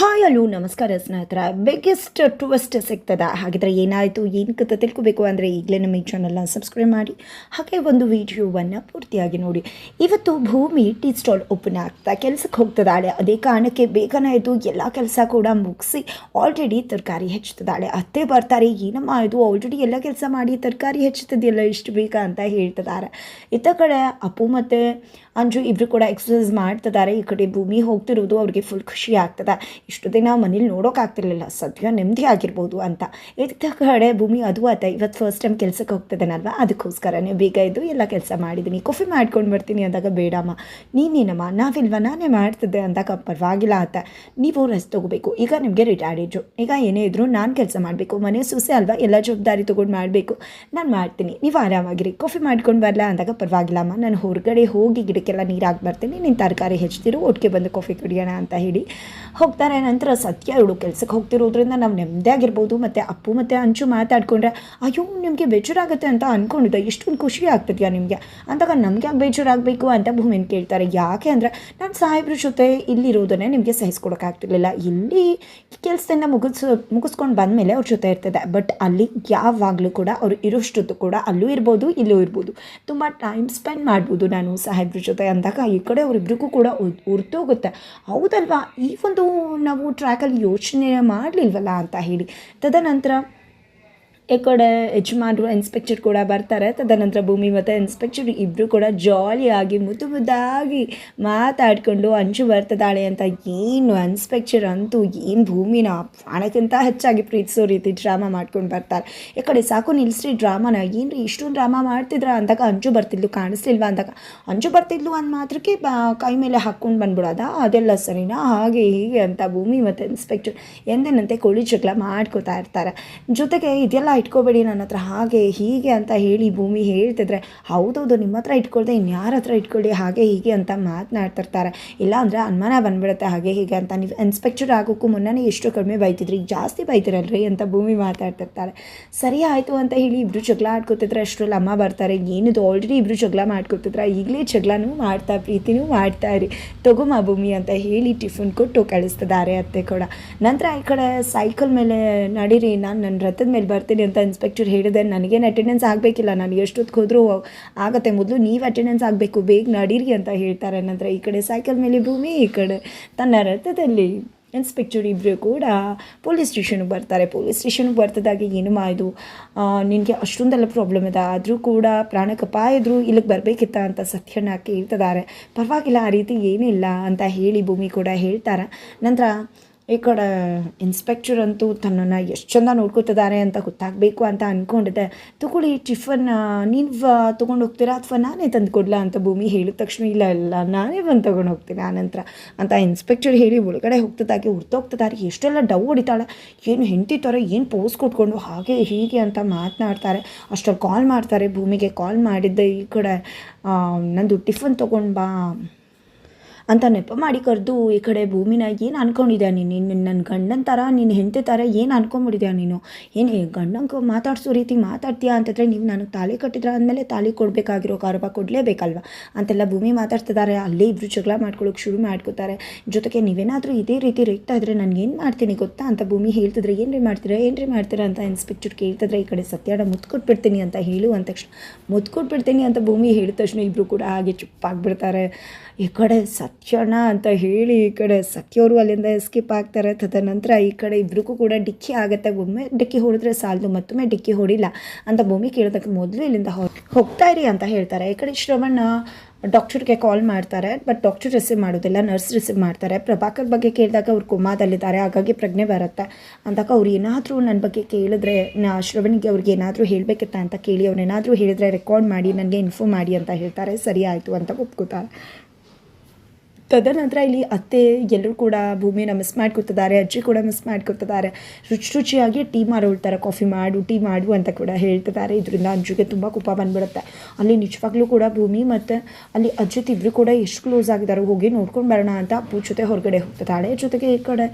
Hi ಅಲ್ಲೂ ನಮಸ್ಕಾರ ಸ್ನೇಹಿತರ. ಬಿಗ್ಗೆಸ್ಟ್ ಟ್ವಿಸ್ಟ್ ಸಿಗ್ತದ. ಹಾಗಿದ್ರೆ ಏನಾಯಿತು, ಏನು ಕತೆ ತಿಳ್ಕೊಬೇಕು ಅಂದರೆ ಈಗಲೇ ನಮ್ಮ ಈ ಚಾನಲ್ನ ಸಬ್ಸ್ಕ್ರೈಬ್ ಮಾಡಿ, ಹಾಗೆ ಒಂದು ವಿಡಿಯೋವನ್ನು ಪೂರ್ತಿಯಾಗಿ ನೋಡಿ. ಇವತ್ತು ಭೂಮಿ ಟೀ ಸ್ಟಾಲ್ ಓಪನ್ ಆಗ್ತಾ ಕೆಲಸಕ್ಕೆ ಹೋಗ್ತದಾಳೆ ಅದೇ ಕಾರಣಕ್ಕೆ ಬೇಗನೆ ಆಯಿತು ಎಲ್ಲ ಕೆಲಸ ಕೂಡ ಮುಗಿಸಿ ಆಲ್ರೆಡಿ ತರಕಾರಿ ಹೆಚ್ಚುತ್ತದಾಳೆ ಅತ್ತೆ ಬರ್ತಾರೆ, ಏನಮ್ಮ ಆಯಿತು ಆಲ್ರೆಡಿ ಎಲ್ಲ ಕೆಲಸ ಮಾಡಿ ತರಕಾರಿ ಹೆಚ್ಚುತ್ತದೆಯಲ್ಲ, ಇಷ್ಟು ಬೇಗ? ಅಂತ ಹೇಳ್ತಿದ್ದಾರೆ. ಇತ್ತ ಕಡೆ ಅಪ್ಪು ಮತ್ತು ಅಂಜು ಇಬ್ಬರು ಕೂಡ ಎಕ್ಸಸೈಸ್ ಮಾಡ್ತಿದ್ದಾರೆ. ಈ ಕಡೆ ಭೂಮಿ ಹೋಗ್ತಿರೋದು ಅವ್ರಿಗೆ ಫುಲ್ ಖುಷಿ ಆಗ್ತದೆ. ಇಷ್ಟು ದಿನ ಮನೇಲಿ ನೋಡೋಕ್ಕಾಗ್ತಿರ್ಲಿಲ್ಲ ಸದ್ಯ ನೆಮ್ಮದಿ ಆಗಿರ್ಬೋದು ಅಂತ. ಇದ್ದ ಕಡೆ ಭೂಮಿ ಅದು ಆತ ಇವತ್ತು ಫಸ್ಟ್ ಟೈಮ್ ಕೆಲಸಕ್ಕೆ ಹೋಗ್ತಿದ್ದಾನಲ್ವ ಅದಕ್ಕೋಸ್ಕರನೇ ಬೇಗ ಇದ್ದು ಎಲ್ಲ ಕೆಲಸ ಮಾಡಿದ್ದೀನಿ ಕಾಫಿ ಮಾಡ್ಕೊಂಡು ಬರ್ತೀನಿ ಅಂದಾಗ, ಬೇಡಮ್ಮ, ನೀನೇನಮ್ಮ? ನಾವಿಲ್ವ? ನಾನೇ ಮಾಡ್ತಿದ್ದೆ ಅಂದಾಗ, ಪರವಾಗಿಲ್ಲ ಆತ ನೀವು ರೆಸ್ಟ್ ತೊಗೋಬೇಕು ಈಗ ನಿಮಗೆ ರಿಟೈರ್ಡ್ ಈಗ ಏನೇ ಇದ್ದರೂ ನಾನು ಕೆಲಸ ಮಾಡಬೇಕು. ಮನೆ ಸೊಸೆ ಅಲ್ವಾ? ಎಲ್ಲ ಜವಾಬ್ದಾರಿ ತೊಗೊಂಡು ಮಾಡಬೇಕು. ನಾನು ಮಾಡ್ತೀನಿ. ನೀವು ಆರಾಮಾಗಿರಿ. ಕಾಫಿ ಮಾಡ್ಕೊಂಡು ಬರಲ್ಲ ಅಂದಾಗ, ಪರವಾಗಿಲ್ಲಮ್ಮ. ನಾನು ಹೊರಗಡೆ ಹೋಗಿ ಗಿಡಕ್ಕೆಲ್ಲ ನೀರು ಹಾಕಿ ಬರ್ತೀನಿ. ನೀನು ತರಕಾರಿ ಹೆಚ್ಚಿರು ಒಟ್ಟಿಗೆ ಬಂದು ಕಾಫಿ ಕುಡಿಯೋಣ ಅಂತ ಹೇಳಿ ಹೋಗ್ತಾರೆ. ನಂತರ ಸತ್ಯ ಇವಳು ಕೆಲಸಕ್ಕೆ ಹೋಗ್ತಿರೋದ್ರಿಂದ ನಾವು ನೆಮ್ಮದಿಯಾಗಿರ್ಬೋದು ಮತ್ತು ಅಪ್ಪು ಮತ್ತು ಅಂಚು ಮಾತಾಡ್ಕೊಂಡ್ರೆ, ಅಯ್ಯೋ, ನಿಮಗೆ ಬೇಜಾರಾಗುತ್ತೆ ಅಂತ ಅಂದ್ಕೊಂಡಿದ್ದೆ ಇಷ್ಟೊಂದು ಖುಷಿ ಆಗ್ತಿದ್ಯಾ ನಿಮಗೆ? ಅಂದಾಗ, ನಮ್ಗೆ ಯಾಕೆ ಬೇಜಾರಾಗಬೇಕು? ಅಂತ ಭೂಮಿನ ಕೇಳ್ತಾರೆ. ಯಾಕೆ ಅಂದರೆ, ನಾನು ಸಾಹೇಬ್ರ ಜೊತೆ ಇಲ್ಲಿರೋದನ್ನೇ ನಿಮಗೆ ಸಹಿಸ್ಕೊಡೋಕ್ಕಾಗ್ತಿರ್ಲಿಲ್ಲ ಇಲ್ಲಿ ಕೆಲಸದಿಂದ ಮುಗಿಸ್, ಮುಗಿಸ್ಕೊಂಡು ಬಂದಮೇಲೆ ಅವ್ರ ಜೊತೆ ಇರ್ತದೆ ಬಟ್ ಅಲ್ಲಿ ಯಾವಾಗಲೂ ಕೂಡ ಅವರು ಇರೋಷ್ಟೊತ್ತು ಕೂಡ ಅಲ್ಲೂ ಇರ್ಬೋದು, ಇಲ್ಲೂ ಇರ್ಬೋದು. ತುಂಬ ಟೈಮ್ ಸ್ಪೆಂಡ್ ಮಾಡ್ಬೋದು ನಾನು ಸಾಹೇಬ್ರ ಜೊತೆ ಅಂದಾಗ, ಈ ಕಡೆ ಅವರಿಬ್ರಿಗೂ ಕೂಡ ಉರ್ತೋಗುತ್ತೆ. ಹೌದಲ್ವಾ? ಈ ಒಂದು ನಾವು ಟ್ರ್ಯಾಕಲ್ಲಿ ಯೋಚನೆ ಮಾಡಲಿಲ್ವಲ್ಲ ಅಂತ ಹೇಳಿ. ತದನಂತರ ಈ ಕಡೆ ಯಜಮಾನರು ಇನ್ಸ್ಪೆಕ್ಟರ್ ಕೂಡ ಬರ್ತಾರೆ. ತದನಂತರ ಭೂಮಿ ಮತ್ತು ಇನ್ಸ್ಪೆಕ್ಟರ್ ಇಬ್ಬರು ಕೂಡ ಜಾಲಿಯಾಗಿ ಮುದ್ದು ಮುದ್ದಾಗಿ ಮಾತಾಡಿಕೊಂಡು ಅಂಚು ಬರ್ತದಾಳೆ ಅಂತ ಏನು ಇನ್ಸ್ಪೆಕ್ಟರ್ ಅಂತೂ ಏನು ಭೂಮಿನ ಪ್ರಾಣಕ್ಕಿಂತ ಹೆಚ್ಚಾಗಿ ಪ್ರೀತಿಸೋ ರೀತಿ ಡ್ರಾಮಾ ಮಾಡ್ಕೊಂಡು ಬರ್ತಾರೆ. ಈ ಕಡೆ ಸಾಕು ನಿಲ್ಲಿಸ್ರಿ ಡ್ರಾಮಾನ ಏನು ರೀ ಇಷ್ಟೊಂದು ಡ್ರಾಮಾ ಮಾಡ್ತಿದ್ರ ಅಂದಾಗ ಅಂಜು ಬರ್ತಿದ್ಲು ಕಾಣಿಸ್ಲಿಲ್ವಾ ಅಂದಾಗ. ಅಂಜು ಬರ್ತಿದ್ಲು ಅಂದ ಮಾತ್ರಕ್ಕೆ ಕೈ ಮೇಲೆ ಹಾಕ್ಕೊಂಡು ಬಂದ್ಬಿಡೋದ. ಅದೆಲ್ಲ ಸರಿನಾ? ಹಾಗೆ ಹೀಗೆ ಅಂತ ಭೂಮಿ ಮತ್ತು ಇನ್ಸ್ಪೆಕ್ಟರ್ ಎಂದಿನಂತೆ ಕೋಳಿ ಜಗಳ ಮಾಡ್ಕೋತಾ ಇರ್ತಾರೆ. ಜೊತೆಗೆ ಇದೆಲ್ಲ ಇಟ್ಕೋಬೇಡಿ ನನ್ನ ಹತ್ರ. ಹಾಗೆ, ಹೀಗೆ ಅಂತ ಹೇಳಿ ಭೂಮಿ ಹೇಳ್ತಿದ್ರೆ, ಹೌದೌದು, ನಿಮ್ಮ ಹತ್ರ ಇಟ್ಕೊಳ್ದೆ ಇನ್ಯಾರ ಹತ್ರ ಇಟ್ಕೊಳ್ಳಿ ಹಾಗೆ, ಹೀಗೆ ಅಂತ ಮಾತನಾಡ್ತಿರ್ತಾರೆ. ಇಲ್ಲ ಅಂದರೆ ಅನುಮಾನ ಬಂದ್ಬಿಡುತ್ತೆ, ಹಾಗೆ, ಹೀಗೆ ಅಂತ. ನೀವು ಇನ್ಸ್ಪೆಕ್ಟರ್ ಆಗೋಕ್ಕೂ ಮುನ್ನನೇ ಎಷ್ಟು ಕಡಿಮೆ ಬೈತಿದ್ರಿ. ಜಾಸ್ತಿ ಬೈತಿರಲ್ರಿ ಅಂತ ಭೂಮಿ ಮಾತಾಡ್ತಿರ್ತಾರೆ. ಸರಿ ಆಯಿತು ಅಂತ ಹೇಳಿ ಇಬ್ಬರು ಜಗಳ ಆಡ್ಕೊತಿದ್ರೆ ಅಷ್ಟರಲ್ಲಿ ಅಮ್ಮ ಬರ್ತಾರೆ. ಏನಿದು ಆಲ್ರೆಡಿ ಇಬ್ಬರು ಜಗಳ ಮಾಡ್ಕೊತಿದ್ರೆ, ಈಗಲೇ ಜಗಳನೂ ಮಾಡ್ತಾ, ಪ್ರೀತಿನೂ ಮಾಡ್ತಾ ಇರಿ. ತಗೊಮ್ಮ ಭೂಮಿ ಅಂತ ಹೇಳಿ ಟಿಫನ್ ಕೊಟ್ಟು ಕಳಿಸ್ತಿದ್ದಾರೆ ಅತ್ತೆ ಕೂಡ. ನಂತರ ಈ ಕಡೆ ಸೈಕಲ್ ಮೇಲೆ ನಡೀರಿ. ನಾನು ನನ್ನ ರಥದ ಮೇಲೆ ಬರ್ತೀನಿ ಅಂತ ಇನ್ಸ್ಪೆಕ್ಟರ್ ಹೇಳಿದೆ, ನನಗೇನು ಅಟೆಂಡೆನ್ಸ್ ಆಗಬೇಕಿಲ್ಲ, ನಾನು ಎಷ್ಟೊತ್ತಿಗೆ ಹೋದರೂ ಆಗುತ್ತೆ. ಮೊದಲು ನೀವು ಅಟೆಂಡೆನ್ಸ್ ಆಗಬೇಕು, ಬೇಗ ನಡೀರಿ ಅಂತ ಹೇಳ್ತಾರೆ. ನಂತರ ಈ ಕಡೆ ಸೈಕಲ್ ಮೇಲೆ ಭೂಮಿ, ಈ ಕಡೆ ತನ್ನ ರಥದಲ್ಲಿ ಇನ್ಸ್ಪೆಕ್ಟರ್ ಇಬ್ಬರು ಕೂಡ ಪೊಲೀಸ್ ಸ್ಟೇಷನ್ಗೆ ಬರ್ತಾರೆ. ಪೊಲೀಸ್ ಸ್ಟೇಷನ್ಗೆ ಬರ್ತದಾಗ ಏನು ಮಾಡಿದು ನಿನಗೆ ಅಷ್ಟೊಂದೆಲ್ಲ ಪ್ರಾಬ್ಲಮ್ ಇದೆ. ಆದರೂ ಕೂಡ ಪ್ರಾಣಕ್ಕೆ ಇದ್ರೂ ಇಲ್ಲಿಗೆ ಬರಬೇಕಿತ್ತ ಅಂತ ಸತ್ಯನ ಕೇಳ್ತಿದ್ದಾರೆ. ಪರವಾಗಿಲ್ಲ, ಆ ರೀತಿ ಏನಿಲ್ಲ ಅಂತ ಹೇಳಿ ಭೂಮಿ ಕೂಡ ಹೇಳ್ತಾರೆ. ನಂತರ ಈ ಕಡೆ ಇನ್ಸ್ಪೆಕ್ಟರ್ ಅಂತೂ ತನ್ನನ್ನು ಎಷ್ಟು ಚಂದ ನೋಡ್ಕೋತಿದ್ದಾರೆ ಅಂತ ಗೊತ್ತಾಗಬೇಕು ಅಂತ ಅಂದ್ಕೊಂಡಿದ್ದೆ ತಗೊಳ್ಳಿ, ಟಿಫನ್ ನೀವು ತೊಗೊಂಡು ಹೋಗ್ತೀರಾ ಅಥವಾ ನಾನೇ ತಂದು ಕೊಡಲಾ ಅಂತ ಭೂಮಿ ಹೇಳಿದ ತಕ್ಷಣ, ಇಲ್ಲ ಇಲ್ಲ, ನಾನೇ ಬಂದು ತೊಗೊಂಡು ಹೋಗ್ತೀನಿ ಆನಂತರ ಅಂತ ಇನ್ಸ್ಪೆಕ್ಟರ್ ಹೇಳಿ ಒಳಗಡೆ ಹೋಗ್ತದಾಗೆ ಹುರ್ತೋಗ್ತಿದ್ದಾರೆ ಎಷ್ಟೆಲ್ಲ ಡವ್ ಹೊಡಿತಾಳೆ, ಏನು ಹೆಂಡತಿ ಥರ ಏನು ಪೋಸ್ ಕೊಟ್ಕೊಂಡು, ಹಾಗೆ, ಹೀಗೆ ಅಂತ ಮಾತನಾಡ್ತಾರೆ. ಅಷ್ಟರಲ್ಲಿ ಕಾಲ್ ಮಾಡ್ತಾರೆ, ಭೂಮಿಗೆ ಕಾಲ್ ಮಾಡಿದ್ದೆ ಈ ಕಡೆ. ನಂದು ಟಿಫನ್ ತೊಗೊಂಡು ಬಾ. ಅಂತ ನೆಪ ಮಾಡಿ ಕರೆದು ಈ ಕಡೆ ಭೂಮಿನ ಏನು ಅನ್ಕೊಂಡಿದ್ಯಾ ನೀನು? ನಿನ್ನ ನನ್ನ ಗಂಡನ ಥರ ನಿನ್ನ ಹೆಂಡತಿ ಥರ ಏನು ಅನ್ಕೊಂಬಿಟ್ಟಿದ್ಯಾ ನೀನು? ಏನು ಗಂಡಂಗೆ ಮಾತಾಡ್ಸೋ ರೀತಿ ಮಾತಾಡ್ತೀಯಾ ಅಂತಂದರೆ ನೀವು ನನಗೆ ತಾಳಿ ಕಟ್ಟಿದ್ರೆ ಅಂದಮೇಲೆ ತಾಳಿ ಕೊಡಬೇಕಾಗಿರೋ ಕಾರಬ ಕೊಡಲೇಬೇಕಲ್ವ? ಅಂತೆಲ್ಲ ಭೂಮಿ ಮಾತಾಡ್ತಿದ್ದಾರೆ ಅಲ್ಲೇ ಇಬ್ಬರು ಜಗಳ ಮಾಡ್ಕೊಳ್ಳೋಕೆ ಶುರು ಮಾಡ್ಕೋತಾರೆ. ಜೊತೆಗೆ ನೀವೇನಾದರೂ ಇದೇ ರೀತಿ ರೇಗ್ತಾ ಇದ್ರೆ ನಾನು ಏನು ಮಾಡ್ತೀನಿ ಗೊತ್ತಾ ಅಂತ ಭೂಮಿ ಹೇಳ್ತಿದ್ರೆ ಏನು ರೀ ಮಾಡ್ತೀರಾ ಏನು ರೀ ಮಾಡ್ತೀರಾ ಅಂತ ಇನ್ಸ್ಪೆಕ್ಟರ್ ಕೇಳ್ತಿದ್ರೆ ಈ ಕಡೆ ಸತ್ಯಾಡ ಮುತ್ಕೊಟ್ಬಿಡ್ತೀನಿ ಅಂತ ಹೇಳು ಅಂದ ತಕ್ಷಣ, ಮುತ್ಕೊಟ್ಬಿಡ್ತೀನಿ ಅಂತ ಭೂಮಿ ಹೇಳಿದ ತಕ್ಷಣ ಇಬ್ಬರು ಕೂಡ ಹಾಗೆ ಚುಪ್ಪಾಗ್ಬಿಡ್ತಾರೆ. ಈ ಕಡೆ ಸತ್ಯಣ್ಣ ಅಂತ ಹೇಳಿ ಈ ಕಡೆ ಸಖ್ಯವರು ಅಲ್ಲಿಂದ ಎಸ್ಕೇಪ್ ಆಗ್ತಾರೆ. ತದನಂತರ ಈ ಕಡೆ ಇಬ್ರಿಗೂ ಕೂಡ ಡಿಕ್ಕಿ ಆಗುತ್ತೆ. ಒಮ್ಮೆ ಡಿಕ್ಕಿ ಹೊಡೆದ್ರೆ ಸಾಲದು, ಮತ್ತೊಮ್ಮೆ ಡಿಕ್ಕಿ ಹೊಡಿಲ್ಲ ಅಂತ ಭೂಮಿ ಕೇಳೋದಕ್ಕೆ ಮೊದಲು ಇಲ್ಲಿಂದ ಹೋಗ್ತಾ ಇರಿ ಅಂತ ಹೇಳ್ತಾರೆ. ಈ ಕಡೆ ಶ್ರವಣ ಡಾಕ್ಟರ್ಗೆ ಕಾಲ್ ಮಾಡ್ತಾರೆ ಬಟ್ ಡಾಕ್ಟರ್ ರಿಸೀವ್ ಮಾಡೋದಿಲ್ಲ ನರ್ಸ್ ರಿಸೀವ್ ಮಾಡ್ತಾರೆ. ಪ್ರಭಾಕರ್ ಬಗ್ಗೆ ಕೇಳಿದಾಗ ಅವ್ರು ಕುಮಾದಲ್ಲಿದ್ದಾರೆ, ಹಾಗಾಗಿ ಪ್ರಜ್ಞೆ ಬರುತ್ತೆ. ಅಂದಾಗ ಅವ್ರು ಏನಾದರೂ ನನ್ನ ಬಗ್ಗೆ ಕೇಳಿದ್ರೆ, ನಾ ಶ್ರವಣಿಗೆ ಅವ್ರಿಗೆ ಏನಾದರೂ ಹೇಳಬೇಕಿತ್ತ ಅಂತ ಕೇಳಿ ಅವ್ರೇನಾದರೂ ಹೇಳಿದ್ರೆ ರೆಕಾರ್ಡ್ ಮಾಡಿ, ನನಗೆ ಇನ್ಫಾರ್ಮ್ ಮಾಡಿ ಅಂತ ಹೇಳ್ತಾರೆ. ಸರಿ ಆಯಿತು ಅಂತ ಒಪ್ಕೋತಾರೆ. ತದನಂತರ ಇಲ್ಲಿ ಅತ್ತೆ, ಎಲ್ಲರೂ ಕೂಡ ಭೂಮಿನ ಮಿಸ್ ಮಾಡ್ಕೊತಿದ್ದಾರೆ, ಅಜ್ಜಿ ಕೂಡ ಮಿಸ್ ಮಾಡ್ಕೊತಿದ್ದಾರೆ. ರುಚಿ ರುಚಿಯಾಗಿ ಟೀ ಮಾರೋಳ್ತಾರೆ ಕಾಫಿ ಮಾಡು, ಟೀ ಮಾಡು ಅಂತ ಕೂಡ ಹೇಳ್ತಿದ್ದಾರೆ. ಇದರಿಂದ ಅಜ್ಜಿಗೆ ತುಂಬ ಕೋಪ ಬಂದ್ಬಿಡುತ್ತೆ. ಅಲ್ಲಿ ನಿಜವಾಗ್ಲೂ ಕೂಡ ಭೂಮಿ ಮತ್ತು ಅಲ್ಲಿ ಅಜ್ಜಿತ್ ಇಬ್ಬರು ಕೂಡ ಎಷ್ಟು ಕ್ಲೋಸ್ ಆಗಿದ್ದಾರೆ ಹೋಗಿ ನೋಡ್ಕೊಂಡು ಬರೋಣ ಅಂತ ಅಪ್ಪು ಜೊತೆ ಹೊರಗಡೆ ಹೋಗ್ತಿದ್ದಾಳೆ. ಜೊತೆಗೆ ಈ ಕಡೆ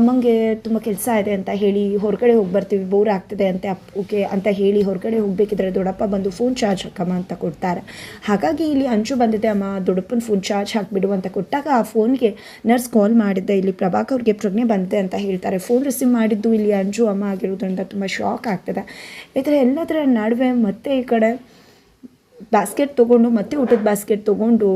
ಅಮ್ಮಂಗೆ ತುಂಬ ಕೆಲಸ ಇದೆ ಅಂತ ಹೇಳಿ ಹೊರಗಡೆ ಹೋಗಿ ಬರ್ತೀವಿ ಬೋರ್ ಆಗ್ತಿದೆ ಅಂತ ಅಪ್ಪುಗೆ ಅಂತ ಹೇಳಿ ಹೊರಗಡೆ ಹೋಗಬೇಕಿದ್ರೆ ದೊಡ್ಡಪ್ಪ ಬಂದು ಫೋನ್ ಚಾರ್ಜ್ ಹಾಕಮ್ಮ ಅಂತ ಕೊಡ್ತಾರೆ. ಹಾಗಾಗಿ ಇಲ್ಲಿ ಅಂಜು ಬಂದಿದೆ, ಅಮ್ಮ ದೊಡ್ಡಪ್ಪನ ಫೋನ್ ಚಾರ್ಜ್ ಹಾಕಿಬಿಡು ಅಂತ ಕೊಟ್ಟಾಗ ಇಟ್ಟಾಗ ಆ ಫೋನ್ಗೆ ನರ್ಸ್ ಕಾಲ್ ಮಾಡಿದ್ದೆ, ಇಲ್ಲಿ ಪ್ರಭಾಕರ್ಗೆ ಪ್ರಜ್ಞೆ ಬಂತೆ ಅಂತ ಹೇಳ್ತಾರೆ. ಫೋನ್ ರಿಸೀವ್ ಮಾಡಿದ್ದು ಇಲ್ಲಿ ಅಂಜು, ಅಮ್ಮ ಆಗಿರೋದ್ರಿಂದ ತುಂಬ ಶಾಕ್ ಆಗ್ತದೆ. ಈ ಥರ ಎಲ್ಲದರ ನಡುವೆ ಮತ್ತೆ ಈ ಕಡೆ ಬಾಸ್ಕೆಟ್ ತೊಗೊಂಡು, ಮತ್ತೆ ಊಟದ ಬಾಸ್ಕೆಟ್ ತೊಗೊಂಡು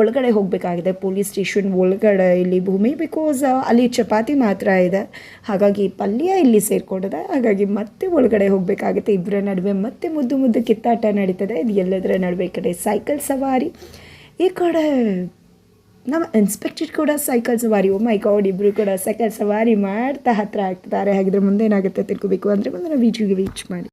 ಒಳಗಡೆ ಹೋಗಬೇಕಾಗಿದೆ. ಪೊಲೀಸ್ ಸ್ಟೇಷನ್ ಒಳಗಡೆ, ಇಲ್ಲಿ ಭೂಮಿ ಬಿಕಾಸ್ ಅಲ್ಲಿ ಚಪಾತಿ ಮಾತ್ರ ಇದೆ. ಹಾಗಾಗಿ ಪಲ್ಯ ಇಲ್ಲಿ ಸೇರಿಕೊಂಡಿದೆ. ಹಾಗಾಗಿ ಮತ್ತೆ ಒಳಗಡೆ ಹೋಗಬೇಕಾಗುತ್ತೆ. ಇಬ್ಬರ ನಡುವೆ ಮತ್ತೆ ಮುದ್ದು ಮುದ್ದು ಕಿತ್ತಾಟ ನಡೀತದೆ. ಇದು ಎಲ್ಲದರ ನಡುವೆ ಈ ಕಡೆ ಸೈಕಲ್ ಸವಾರಿ. ಈ ಕಡೆ ನಮ್ಮ ಇನ್ಸ್ಪೆಕ್ಟರ್ ಕೂಡ ಸೈಕಲ್ ಸವಾರಿ ಓ ಮೈ ಗಾಡ್ ಇಬ್ಬರು ಕೂಡ ಸೈಕಲ್ ಸವಾರಿ ಮಾಡ್ತಾ ಹತ್ರ ಆಗ್ತಿದ್ದಾರೆ. ಹಾಗಿದ್ರೆ ಮುಂದೇನಾಗುತ್ತೆ ತಿಳ್ಕೊಬೇಕು ಅಂದರೆ ಮುಂದಿನ ವೀಡಿಯೋಗೆ ವೀಚ್ ಮಾಡಿ.